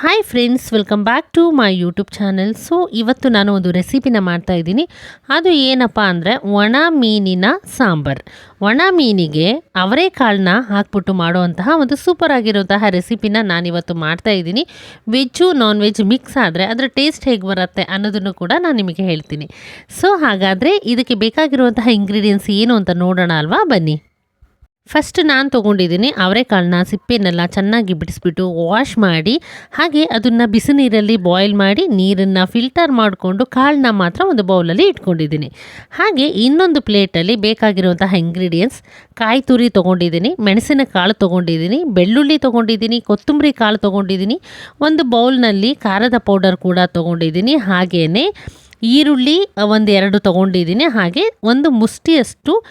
Hi friends welcome back to my YouTube channel so ಇವತ್ತು ನಾನು ಒಂದು ರೆಸಿಪಿನ ಮಾಡ್ತಾ ಇದ್ದೀನಿ. ಅದು ಏನಪ್ಪ ಅಂದರೆ ಒಣ ಮೀನಿನ ಸಾಂಬಾರ್. ಒಣ ಮೀನಿಗೆ ಅವರೆಕಾಳನ್ನ ಹಾಕ್ಬಿಟ್ಟು ಮಾಡುವಂತಹ ಒಂದು ಸೂಪರ್ ಆಗಿರುವಂತಹ ರೆಸಿಪಿನ ನಾನಿವತ್ತು ಮಾಡ್ತಾ ಇದ್ದೀನಿ. ವೆಜ್ಜು ನಾನ್ ವೆಜ್ ಮಿಕ್ಸ್ ಆದರೆ ಅದರ ಟೇಸ್ಟ್ ಹೇಗೆ ಬರುತ್ತೆ ಅನ್ನೋದನ್ನು ಕೂಡ ನಾನು ನಿಮಗೆ ಹೇಳ್ತೀನಿ. ಸೊ ಹಾಗಾದರೆ ಇದಕ್ಕೆ ಬೇಕಾಗಿರುವಂತಹ ಇಂಗ್ರೀಡಿಯೆಂಟ್ಸ್ ಏನು ಅಂತ ನೋಡೋಣ ಅಲ್ವಾ? ಬನ್ನಿ. ಫಸ್ಟ್ ನಾನು ತೊಗೊಂಡಿದ್ದೀನಿ ಅವರೆಕಾಳನ್ನ ಸಿಪ್ಪೆನೆಲ್ಲ ಚೆನ್ನಾಗಿ ಬಿಡಿಸ್ಬಿಟ್ಟು ವಾಶ್ ಮಾಡಿ, ಹಾಗೆ ಅದನ್ನು ಬಿಸಿ ನೀರಲ್ಲಿ ಬಾಯ್ಲ್ ಮಾಡಿ ನೀರನ್ನು ಫಿಲ್ಟರ್ ಮಾಡಿಕೊಂಡು ಕಾಳನ್ನ ಮಾತ್ರ ಒಂದು ಬೌಲಲ್ಲಿ ಇಟ್ಕೊಂಡಿದ್ದೀನಿ. ಹಾಗೆ ಇನ್ನೊಂದು ಪ್ಲೇಟಲ್ಲಿ ಬೇಕಾಗಿರುವಂತಹ ಇಂಗ್ರೀಡಿಯೆಂಟ್ಸ್ ಕಾಯಿ ತುರಿ ತೊಗೊಂಡಿದ್ದೀನಿ ಮೆಣಸಿನ ಕಾಳು ತೊಗೊಂಡಿದ್ದೀನಿ, ಬೆಳ್ಳುಳ್ಳಿ ತೊಗೊಂಡಿದ್ದೀನಿ, ಕೊತ್ತಂಬರಿ ಕಾಳು ತೊಗೊಂಡಿದ್ದೀನಿ, ಒಂದು ಬೌಲ್ನಲ್ಲಿ ಖಾರದ ಪೌಡರ್ ಕೂಡ ತೊಗೊಂಡಿದ್ದೀನಿ ಹಾಗೆಯೇ ಈರುಳ್ಳಿ ಒಂದು ಎರಡು ತೊಗೊಂಡಿದ್ದೀನಿ. ಹಾಗೆ ಒಂದು ಮುಷ್ಟಿಯಷ್ಟು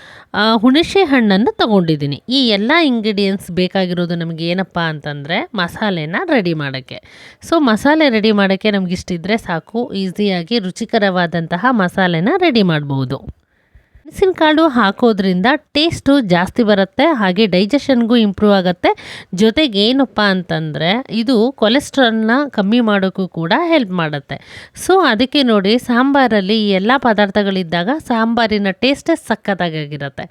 ಹುಣಸೆ ಹಣ್ಣನ್ನು ತೊಗೊಂಡಿದ್ದೀನಿ. ಈ ಎಲ್ಲ ಇಂಗ್ರೀಡಿಯೆಂಟ್ಸ್ ಬೇಕಾಗಿರೋದು ನಮಗೆ ಏನಪ್ಪ ಅಂತಂದರೆ ಮಸಾಲೆನ ರೆಡಿ ಮಾಡೋಕ್ಕೆ. ಸೊ ಮಸಾಲೆ ರೆಡಿ ಮಾಡೋಕ್ಕೆ ನಮಗಿಷ್ಟಿದ್ರೆ ಸಾಕು. ಈಸಿಯಾಗಿ ರುಚಿಕರವಾದಂತಹ ಮಸಾಲೆನ ರೆಡಿ ಮಾಡ್ಬೋದು. ಮೆಣಸಿನಕಾಳು ಹಾಕೋದ್ರಿಂದ ಟೇಸ್ಟು ಜಾಸ್ತಿ ಬರುತ್ತೆ, ಹಾಗೆ ಡೈಜೆಷನ್ಗೂ ಇಂಪ್ರೂವ್ ಆಗುತ್ತೆ. ಜೊತೆಗೆ ಏನಪ್ಪ ಅಂತಂದರೆ ಇದು ಕೊಲೆಸ್ಟ್ರಾಲ್ನ ಕಮ್ಮಿ ಮಾಡೋಕ್ಕೂ ಕೂಡ ಹೆಲ್ಪ್ ಮಾಡುತ್ತೆ. ಸೊ, ಅದಕ್ಕೆ ನೋಡಿ ಸಾಂಬಾರಲ್ಲಿ ಈ ಎಲ್ಲ ಪದಾರ್ಥಗಳಿದ್ದಾಗ ಸಾಂಬಾರಿನ ಟೇಸ್ಟೇ ಸಖತ್ತಾಗಿರುತ್ತೆ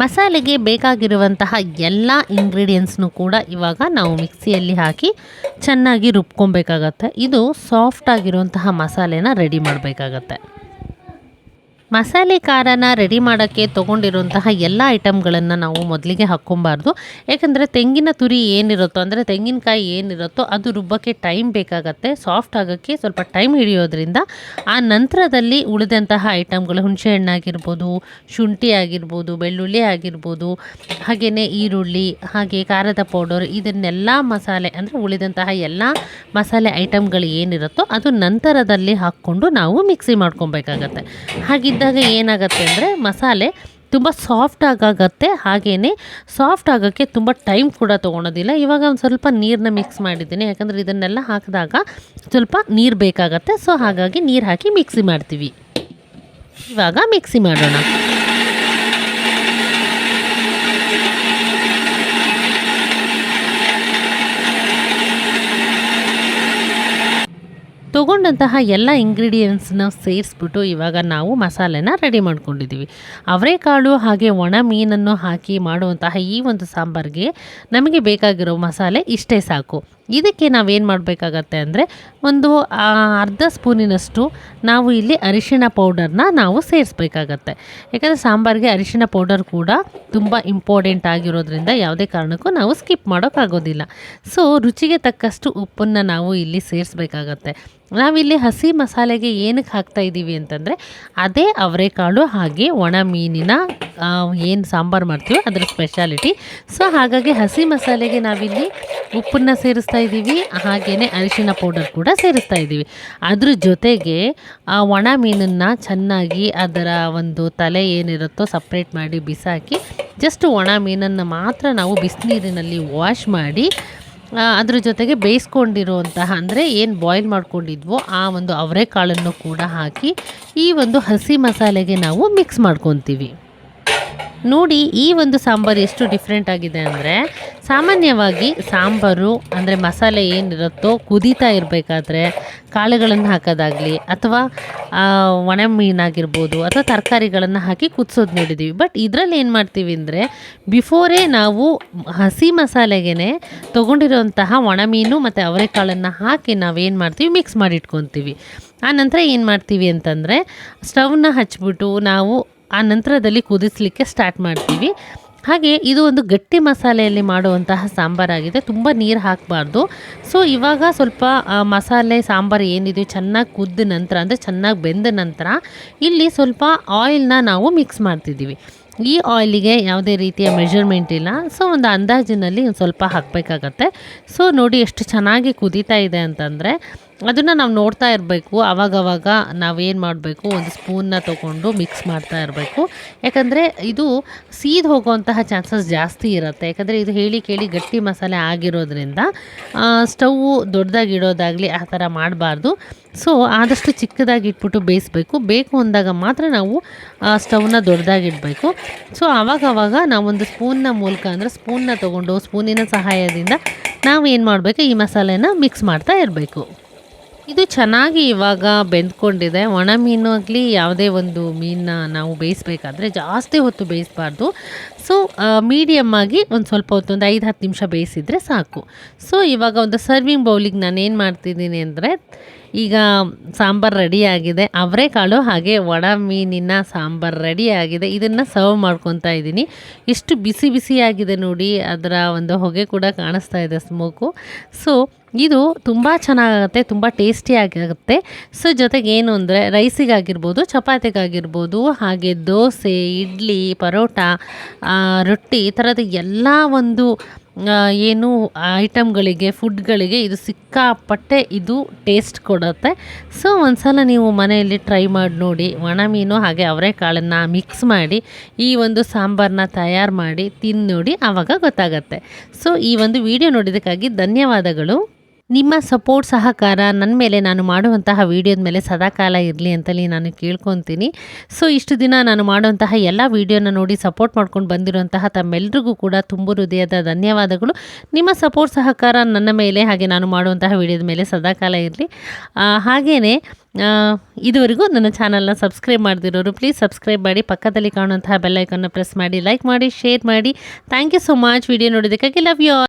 ಮಸಾಲೆಗೆ ಬೇಕಾಗಿರುವಂತಹ ಎಲ್ಲ ಇಂಗ್ರೀಡಿಯೆಂಟ್ಸ್ನು ಕೂಡ ಇವಾಗ ನಾವು ಮಿಕ್ಸಿಯಲ್ಲಿ ಹಾಕಿ ಚೆನ್ನಾಗಿ ರುಬ್ಕೊಬೇಕಾಗತ್ತೆ. ಇದು ಸಾಫ್ಟ್ ಆಗಿರುವಂತಹ ಮಸಾಲೆನ ರೆಡಿ ಮಾಡಬೇಕಾಗತ್ತೆ. ಮಸಾಲೆ ಖಾರನ ರೆಡಿ ಮಾಡೋಕ್ಕೆ ತೊಗೊಂಡಿರುವಂತಹ ಎಲ್ಲ ಐಟಮ್ಗಳನ್ನು ನಾವು ಮೊದಲಿಗೆ ಹಾಕ್ಕೊಬಾರ್ದು. ಯಾಕಂದರೆ ತೆಂಗಿನ ತುರಿ ಏನಿರುತ್ತೋ, ಅಂದರೆ ತೆಂಗಿನಕಾಯಿ ಏನಿರುತ್ತೋ ಅದು ರುಬ್ಬಕ್ಕೆ ಟೈಮ್ ಬೇಕಾಗತ್ತೆ. ಸಾಫ್ಟ್ ಆಗೋಕ್ಕೆ ಸ್ವಲ್ಪ ಟೈಮ್ ಹಿಡಿಯೋದ್ರಿಂದ ಆ ನಂತರದಲ್ಲಿ ಉಳಿದಂತಹ ಐಟಮ್ಗಳು ಹುಣಸೆಹಣ್ಣು ಆಗಿರ್ಬೋದು ಶುಂಠಿ ಆಗಿರ್ಬೋದು, ಬೆಳ್ಳುಳ್ಳಿ ಆಗಿರ್ಬೋದು ಹಾಗೆಯೇ ಈರುಳ್ಳಿ, ಹಾಗೆ ಖಾರದ ಪೌಡರ್ ಇದನ್ನೆಲ್ಲ ಮಸಾಲೆ, ಅಂದರೆ ಉಳಿದಂತಹ ಎಲ್ಲ ಮಸಾಲೆ ಐಟಮ್ಗಳು ಏನಿರುತ್ತೋ ಅದು ನಂತರದಲ್ಲಿ ಹಾಕ್ಕೊಂಡು ನಾವು ಮಿಕ್ಸಿ ಮಾಡ್ಕೊಬೇಕಾಗತ್ತೆ. ಹಾಗಿದ್ದಾಗ ಏನಾಗುತ್ತೆ ಅಂದರೆ ಮಸಾಲೆ ತುಂಬ ಸಾಫ್ಟ್ ಆಗಾಗತ್ತೆ ಹಾಗೆಯೇ ಸಾಫ್ಟ್ ಆಗೋಕ್ಕೆ ತುಂಬ ಟೈಮ್ ಕೂಡ ತೊಗೊಳೋದಿಲ್ಲ. ಇವಾಗ ಒಂದು ಸ್ವಲ್ಪ ನೀರನ್ನ ಮಿಕ್ಸ್ ಮಾಡಿದ್ದೀನಿ. ಯಾಕಂದರೆ ಇದನ್ನೆಲ್ಲ ಹಾಕಿದಾಗ ಸ್ವಲ್ಪ ನೀರು ಬೇಕಾಗತ್ತೆ. ಸೊ ಹಾಗಾಗಿ ನೀರು ಹಾಕಿ ಮಿಕ್ಸಿ ಮಾಡ್ತೀವಿ. ಇವಾಗ ಮಿಕ್ಸಿ ಮಾಡೋಣ. ತೊಗೊಂಡಂತಹ ಎಲ್ಲ ಇಂಗ್ರೀಡಿಯೆಂಟ್ಸ್ನ ಸೇರಿಸ್ಬಿಟ್ಟು ಇವಾಗ ನಾವು ಮಸಾಲೆನ ರೆಡಿ ಮಾಡ್ಕೊಂಡಿದ್ದೀವಿ ಅವರೆಕಾಳು ಹಾಗೆ ಒಣ ಮೀನನ್ನು ಹಾಕಿ ಮಾಡುವಂತಹ ಈ ಒಂದು ಸಾಂಬಾರಿಗೆ ನಮಗೆ ಬೇಕಾಗಿರೋ ಮಸಾಲೆ ಇಷ್ಟೇ ಸಾಕು. ಇದಕ್ಕೆ ನಾವೇನು ಮಾಡಬೇಕಾಗತ್ತೆ ಅಂದರೆ ಒಂದು ಅರ್ಧ ಸ್ಪೂನಿನಷ್ಟು ನಾವು ಇಲ್ಲಿ ಅರಿಶಿಣ ಪೌಡರ್ನ ನಾವು ಸೇರಿಸ್ಬೇಕಾಗತ್ತೆ. ಯಾಕಂದರೆ ಸಾಂಬಾರಿಗೆ ಅರಿಶಿಣ ಪೌಡರ್ ಕೂಡ ತುಂಬ ಇಂಪಾರ್ಟೆಂಟ್ ಆಗಿರೋದ್ರಿಂದ ಯಾವುದೇ ಕಾರಣಕ್ಕೂ ನಾವು ಸ್ಕಿಪ್ ಮಾಡೋಕ್ಕಾಗೋದಿಲ್ಲ. ಸೊ ರುಚಿಗೆ ತಕ್ಕಷ್ಟು ಉಪ್ಪನ್ನು ನಾವು ಇಲ್ಲಿ ಸೇರಿಸ್ಬೇಕಾಗತ್ತೆ. ನಾವಿಲ್ಲಿ ಹಸಿ ಮಸಾಲೆಗೆ ಏನಕ್ಕೆ ಹಾಕ್ತಾ ಇದ್ದೀವಿ ಅಂತಂದರೆ, ಅದೇ ಅವರೆಕಾಳು ಹಾಗೆ ಒಣ ಮೀನಿನ ಏನು ಸಾಂಬಾರು ಮಾಡ್ತೀವೋ ಅದರ ಸ್ಪೆಷಾಲಿಟಿ ಸೊ ಹಾಗಾಗಿ ಹಸಿ ಮಸಾಲೆಗೆ ನಾವಿಲ್ಲಿ ಉಪ್ಪನ್ನು ಸೇರಿಸ್ತಾ ಇದ್ದೀವಿ. ಹಾಗೆಯೇ ಅರಿಶಿನ ಪೌಡರ್ ಕೂಡ ಸೇರಿಸ್ತಾ ಇದ್ದೀವಿ. ಅದ್ರ ಜೊತೆಗೆ ಆ ಒಣ ಮೀನನ್ನು ಚೆನ್ನಾಗಿ ಅದರ ಒಂದು ತಲೆ ಏನಿರುತ್ತೋ ಸಪ್ರೇಟ್ ಮಾಡಿ ಬಿಸಾಕಿ ಜಸ್ಟ್ ಒಣ ಮೀನನ್ನು ಮಾತ್ರ ನಾವು ಬಿಸಿನೀರಿನಲ್ಲಿ ವಾಶ್ ಮಾಡಿ ಅದ್ರ ಜೊತೆಗೆ ಬೇಯಿಸ್ಕೊಂಡಿರುವಂತಹ ಅಂದರೆ ಏನು ಬಾಯ್ಲ್ ಮಾಡ್ಕೊಂಡಿದ್ವೋ ಆ ಒಂದು ಅವರೆಕಾಳನ್ನು ಕೂಡ ಹಾಕಿ ಈ ಒಂದು ಹಸಿ ಮಸಾಲೆಗೆ ನಾವು ಮಿಕ್ಸ್ ಮಾಡ್ಕೊತೀವಿ. ನೋಡಿ, ಈ ಒಂದು ಸಾಂಬಾರು ಎಷ್ಟು ಡಿಫ್ರೆಂಟ್ ಆಗಿದೆ ಅಂದರೆ, ಸಾಮಾನ್ಯವಾಗಿ ಸಾಂಬಾರು ಅಂದರೆ ಮಸಾಲೆ ಏನಿರುತ್ತೋ ಕುದೀತಾ ಇರಬೇಕಾದ್ರೆ ಕಾಳುಗಳನ್ನು ಹಾಕೋದಾಗಲಿ ಅಥವಾ ಒಣ ಮೀನಾಗಿರ್ಬೋದು ಅಥವಾ ತರಕಾರಿಗಳನ್ನು ಹಾಕಿ ಕುದಿಸೋದು ನೋಡಿದ್ದೀವಿ ಬಟ್ ಇದರಲ್ಲಿ ಏನು ಮಾಡ್ತೀವಿ ಅಂದರೆ ಬಿಫೋರೇ ನಾವು ಹಸಿ ಮಸಾಲೆಗೆ ತೊಗೊಂಡಿರೋಂತಹ ಒಣ ಮೀನು ಮತ್ತು ಅವರೆಕಾಳನ್ನು ಹಾಕಿ ನಾವೇನು ಮಾಡ್ತೀವಿ ಮಿಕ್ಸ್ ಮಾಡಿಟ್ಕೊತೀವಿ. ಆನಂತರ ಏನು ಮಾಡ್ತೀವಿ ಅಂತಂದರೆ ಸ್ಟವ್ನ ಹಚ್ಬಿಟ್ಟು ನಾವು ಆ ನಂತರದಲ್ಲಿ ಕುದಿಸಲಿಕ್ಕೆ ಸ್ಟಾರ್ಟ್ ಮಾಡ್ತೀವಿ. ಹಾಗೆ ಇದು ಒಂದು ಗಟ್ಟಿ ಮಸಾಲೆಯಲ್ಲಿ ಮಾಡುವಂತಹ ಸಾಂಬಾರಾಗಿದೆ. ತುಂಬ ನೀರು ಹಾಕಬಾರ್ದು. ಸೊ ಇವಾಗ ಸ್ವಲ್ಪ ಮಸಾಲೆ, ಸಾಂಬಾರು ಏನಿದೆ ಚೆನ್ನಾಗಿ ಕುದ್ದ ನಂತರ, ಅಂದರೆ ಚೆನ್ನಾಗಿ ಬೆಂದ ನಂತರ, ಇಲ್ಲಿ ಸ್ವಲ್ಪ ಆಯಿಲ್ನ ನಾವು ಮಿಕ್ಸ್ ಮಾಡ್ತಿದ್ದೀವಿ. ಈ ಆಯಿಲಿಗೆ ಯಾವುದೇ ರೀತಿಯ ಮೆಷರ್ಮೆಂಟ್ ಇಲ್ಲ. ಸೊ ಒಂದು ಅಂದಾಜಿನಲ್ಲಿ ಒಂದು ಸ್ವಲ್ಪ ಹಾಕಬೇಕಾಗತ್ತೆ. ಸೊ ನೋಡಿ ಎಷ್ಟು ಚೆನ್ನಾಗಿ ಕುದೀತಾ ಇದೆ ಅಂತಂದರೆ ಅದನ್ನು ನಾವು ನೋಡ್ತಾ ಇರಬೇಕು. ಆವಾಗವಾಗ ನಾವೇನು ಮಾಡಬೇಕು? ಒಂದು ಸ್ಪೂನ್ನ ತೊಗೊಂಡು ಮಿಕ್ಸ್ ಮಾಡ್ತಾ ಇರಬೇಕು. ಯಾಕಂದರೆ ಇದು ಸೀದ್ ಹೋಗುವಂತಹ ಚಾನ್ಸಸ್ ಜಾಸ್ತಿ ಇರುತ್ತೆ. ಯಾಕಂದರೆ ಇದು ಹೇಳಿ ಕೇಳಿ ಗಟ್ಟಿ ಮಸಾಲೆ ಆಗಿರೋದ್ರಿಂದ ಸ್ಟವ್ವು ದೊಡ್ಡದಾಗಿ ಇಡೋದಾಗಲಿ ಆ ಥರ ಮಾಡಬಾರ್ದು. ಸೊ ಆದಷ್ಟು ಚಿಕ್ಕದಾಗಿ ಇಟ್ಬಿಟ್ಟು ಬೇಯಿಸ್ಬೇಕು. ಬೇಕು ಅಂದಾಗ ಮಾತ್ರ ನಾವು ಸ್ಟವ್ನ ದೊಡ್ಡದಾಗಿಡಬೇಕು. ಸೊ ಆವಾಗವಾಗ ನಾವೊಂದು ಸ್ಪೂನ್ನ ಮೂಲಕ ಅಂದರೆ ಸ್ಪೂನ್ನ ತೊಗೊಂಡು ಸ್ಪೂನಿನ ಸಹಾಯದಿಂದ ನಾವು ಏನು ಮಾಡಬೇಕು? ಈ ಮಸಾಲೆನ ಮಿಕ್ಸ್ ಮಾಡ್ತಾ ಇರಬೇಕು. ಇದು ಚೆನ್ನಾಗಿ ಇವಾಗ ಬೆಂದ್ಕೊಂಡಿದೆ. ಒಣ ಮೀನು ಆಗಲಿ ಯಾವುದೇ ಒಂದು ಮೀನನ್ನ ನಾವು ಬೇಯಿಸ್ಬೇಕಾದ್ರೆ ಜಾಸ್ತಿ ಹೊತ್ತು ಬೇಯಿಸಬಾರ್ದು. ಸೊ ಮೀಡಿಯಮ್ ಆಗಿ ಒಂದು ಸ್ವಲ್ಪ ಹೊತ್ತು ಒಂದು ಐದು ಹತ್ತು ನಿಮಿಷ ಬೇಯಿಸಿದರೆ ಸಾಕು. ಸೊ ಇವಾಗ ಒಂದು ಸರ್ವಿಂಗ್ ಬೌಲಿಗೆ ನಾನು ಏನು ಮಾಡ್ತಿದ್ದೀನಿ ಅಂದರೆ ಈಗ ಸಾಂಬಾರು ರೆಡಿ ಆಗಿದೆ. ಅವರೆಕಾಳು ಹಾಗೆ ಒಣ ಮೀನಿನ ಸಾಂಬಾರು ರೆಡಿ ಆಗಿದೆ. ಇದನ್ನು ಸರ್ವ್ ಮಾಡ್ಕೊತಾ ಇದ್ದೀನಿ. ಎಷ್ಟು ಬಿಸಿ ಬಿಸಿಯಾಗಿದೆ ನೋಡಿ. ಅದರ ಒಂದು ಹೊಗೆ ಕೂಡ ಕಾಣಿಸ್ತಾ ಇದೆ ಸ್ಮೋಕು ಸೊ ಇದು ತುಂಬ ಚೆನ್ನಾಗಾಗುತ್ತೆ, ತುಂಬ ಟೇಸ್ಟಿಯಾಗಿರುತ್ತೆ ಸೊ, ಜೊತೆಗೆ ಏನು ಅಂದರೆ, ರೈಸಿಗಾಗಿರ್ಬೋದು, ಚಪಾತಿಗಾಗಿರ್ಬೋದು, ಹಾಗೆ ದೋಸೆ, ಇಡ್ಲಿ, ಪರೋಟ ರೊಟ್ಟಿ ಈ ಥರದ ಎಲ್ಲ ಒಂದು ಏನು ಐಟಮ್ಗಳಿಗೆ ಫುಡ್ಗಳಿಗೆ ಇದು ಸಿಕ್ಕಾಪಟ್ಟೆ ಇದು ಟೇಸ್ಟ್ ಕೊಡುತ್ತೆ. ಸೊ, ಒಂದ್ಸಲ ನೀವು ಮನೆಯಲ್ಲಿ ಟ್ರೈ ಮಾಡಿ ನೋಡಿ. ಒಣ ಮೀನು ಹಾಗೆ ಅವರೆಕಾಳನ್ನು ಮಿಕ್ಸ್ ಮಾಡಿ, ಈ ಒಂದು ಸಾಂಬಾರನ್ನ ತಯಾರು ಮಾಡಿ ತಿಂದು ನೋಡಿ, ಆವಾಗ ಗೊತ್ತಾಗತ್ತೆ. ಸೊ, ಈ ಒಂದು ವಿಡಿಯೋ ನೋಡಿದ್ದಕ್ಕಾಗಿ ಧನ್ಯವಾದಗಳು. ನಿಮ್ಮ ಸಪೋರ್ಟ್ ಸಹಕಾರ ನನ್ನ ಮೇಲೆ ನಾನು ಮಾಡುವಂತಹ ವೀಡಿಯೋದ ಮೇಲೆ ಸದಾಕಾಲ ಇರಲಿ ಅಂತಲೇ ನಾನು ಕೇಳ್ಕೊತೀನಿ. ಸೊ, ಇಷ್ಟು ದಿನ ನಾನು ಮಾಡುವಂತಹ ಎಲ್ಲ ವೀಡಿಯೋನ ನೋಡಿ ಸಪೋರ್ಟ್ ಮಾಡ್ಕೊಂಡು ಬಂದಿರುವಂತಹ ತಮ್ಮೆಲ್ಲರಿಗೂ ಕೂಡ ತುಂಬ ಹೃದಯದ ಧನ್ಯವಾದಗಳು. ನಿಮ್ಮ ಸಪೋರ್ಟ್ ಸಹಕಾರ ನನ್ನ ಮೇಲೆ ಹಾಗೆ ನಾನು ಮಾಡುವಂತಹ ವೀಡಿಯೋದ ಮೇಲೆ ಸದಾಕಾಲ ಇರಲಿ. ಹಾಗೆಯೇ ಇದುವರೆಗೂ ನನ್ನ ಚಾನಲ್ನ ಸಬ್ಸ್ಕ್ರೈಬ್ ಮಾಡದಿರೋರು ಪ್ಲೀಸ್ ಸಬ್ಸ್ಕ್ರೈಬ್ ಮಾಡಿ, ಪಕ್ಕದಲ್ಲಿ ಕಾಣುವಂತಹ ಬೆಲ್ಲೈಕನ್ನ ಪ್ರೆಸ್ ಮಾಡಿ ಲೈಕ್ ಮಾಡಿ ಶೇರ್ ಮಾಡಿ. Thank you so much video ನೋಡೋದಕ್ಕಾಗಿ love you